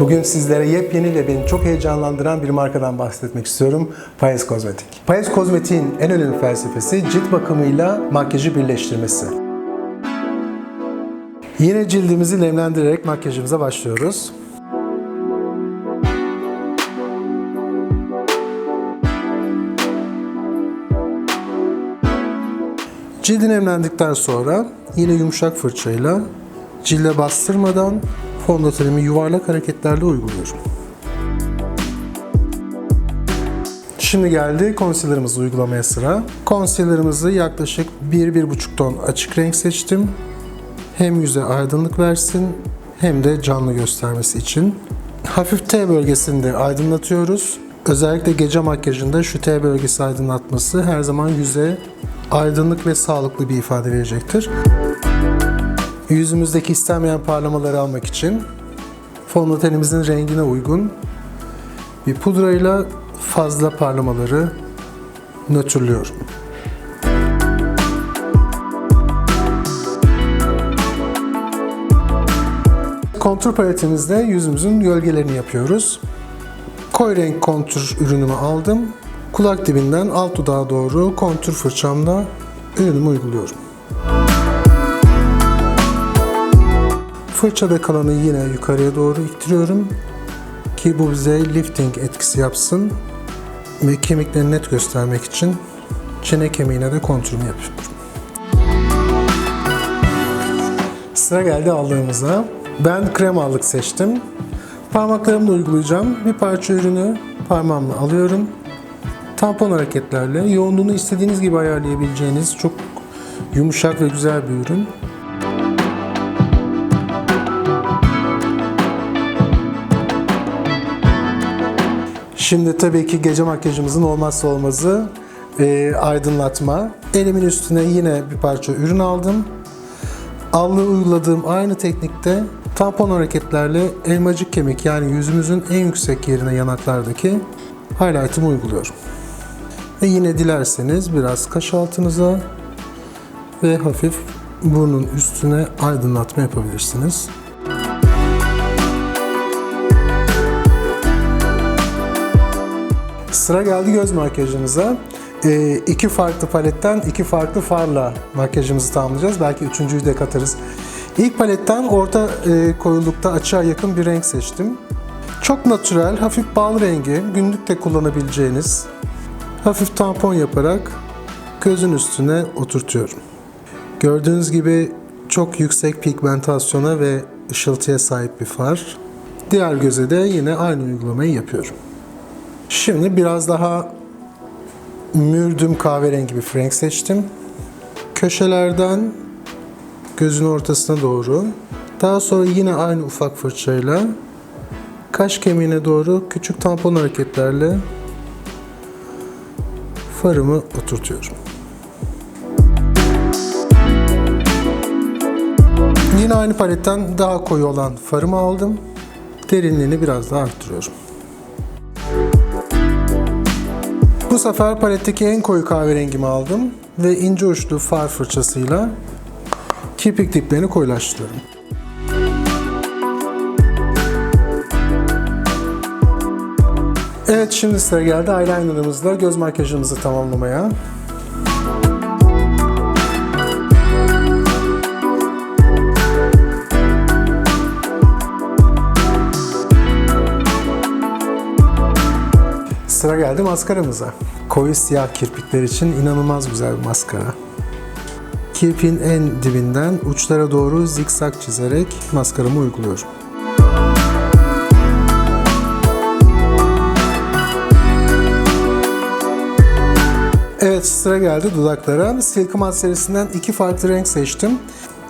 Bugün sizlere yepyeni ve beni çok heyecanlandıran bir markadan bahsetmek istiyorum. Payes Kozmetik. Payes Kozmetik'in en önemli felsefesi cilt bakımıyla makyajı birleştirmesi. Yine cildimizi nemlendirerek makyajımıza başlıyoruz. Cildi nemlendikten sonra yine yumuşak fırçayla cilde bastırmadan fondötenimi yuvarlak hareketlerle uyguluyorum. Şimdi geldi concealer'ımızı uygulamaya sıra. Concealer'ımızı yaklaşık 1-1,5 ton açık renk seçtim. Hem yüze aydınlık versin hem de canlı göstermesi için. Hafif T bölgesinde aydınlatıyoruz. Özellikle gece makyajında şu T bölgesi aydınlatması her zaman yüze aydınlık ve sağlıklı bir ifade verecektir. Yüzümüzdeki istenmeyen parlamaları almak için fondötenimizin rengine uygun bir pudrayla fazla parlamaları nötrlüyorum. Kontur paletimizde yüzümüzün gölgelerini yapıyoruz. Koyu renk kontur ürünümü aldım. Kulak dibinden alt dudağa doğru kontur fırçamla ürünümü uyguluyorum. Fırçada kalanı yine yukarıya doğru ittiriyorum ki bu bize lifting etkisi yapsın ve kemikleri net göstermek için çene kemiğine de kontürümü yapıyorum. Sıra geldi aldığımıza. Ben krem allık seçtim. Parmaklarımla uygulayacağım. Bir parça ürünü parmağımla alıyorum. Tampon hareketlerle yoğunluğunu istediğiniz gibi ayarlayabileceğiniz çok yumuşak ve güzel bir ürün. Şimdi tabii ki gece makyajımızın olmazsa olmazı e, aydınlatma. Elimin üstüne yine bir parça ürün aldım. Allığı uyguladığım aynı teknikte tampon hareketlerle elmacık kemik yani yüzümüzün en yüksek yerine yanaklardaki highlight'ımı uyguluyorum. Ve yine dilerseniz biraz kaş altınıza ve hafif burnun üstüne aydınlatma yapabilirsiniz. Sıra geldi göz makyajımıza. Ee, iki farklı paletten iki farklı farla makyajımızı tamamlayacağız. Belki üçüncüyü de katarız. İlk paletten orta e, koyulukta açığa yakın bir renk seçtim. Çok natürel, hafif bal rengi, günlük de kullanabileceğiniz hafif tampon yaparak gözün üstüne oturtuyorum. Gördüğünüz gibi çok yüksek pigmentasyona ve ışıltıya sahip bir far. Diğer göze de yine aynı uygulamayı yapıyorum. Şimdi biraz daha mürdüm kahverengi bir renk seçtim. Köşelerden gözün ortasına doğru. Daha sonra yine aynı ufak fırçayla kaş kemiğine doğru küçük tampon hareketlerle farımı oturtuyorum. Yine aynı paletten daha koyu olan farımı aldım. Derinliğini biraz daha arttırıyorum. Bu sefer paletteki en koyu kahverengimi aldım ve ince uçlu far fırçasıyla kirpik diplerini koyulaştırıyorum. Evet şimdi sıra geldi eyelinerımızla göz makyajımızı tamamlamaya. Sıra geldi maskaramıza. Koyu siyah kirpikler için inanılmaz güzel bir maskara. Kirpiğin en dibinden uçlara doğru zikzak çizerek maskaramı uyguluyorum. Evet sıra geldi dudaklara. Silkman serisinden iki farklı renk seçtim.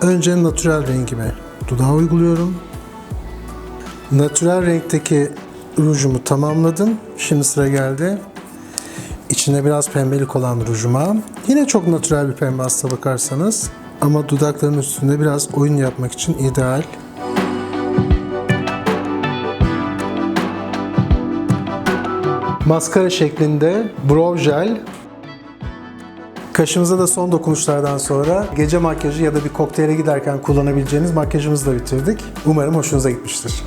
Önce natürel rengimi dudağa uyguluyorum. Natürel renkteki rujumu tamamladım. Şimdi sıra geldi. İçine biraz pembelik olan rujuma. Yine çok natürel bir pembe aslına bakarsanız. Ama dudakların üstünde biraz oyun yapmak için ideal. Maskara şeklinde brow gel Kaşımıza da son dokunuşlardan sonra gece makyajı ya da bir kokteyle giderken kullanabileceğiniz makyajımızı da bitirdik. Umarım hoşunuza gitmiştir.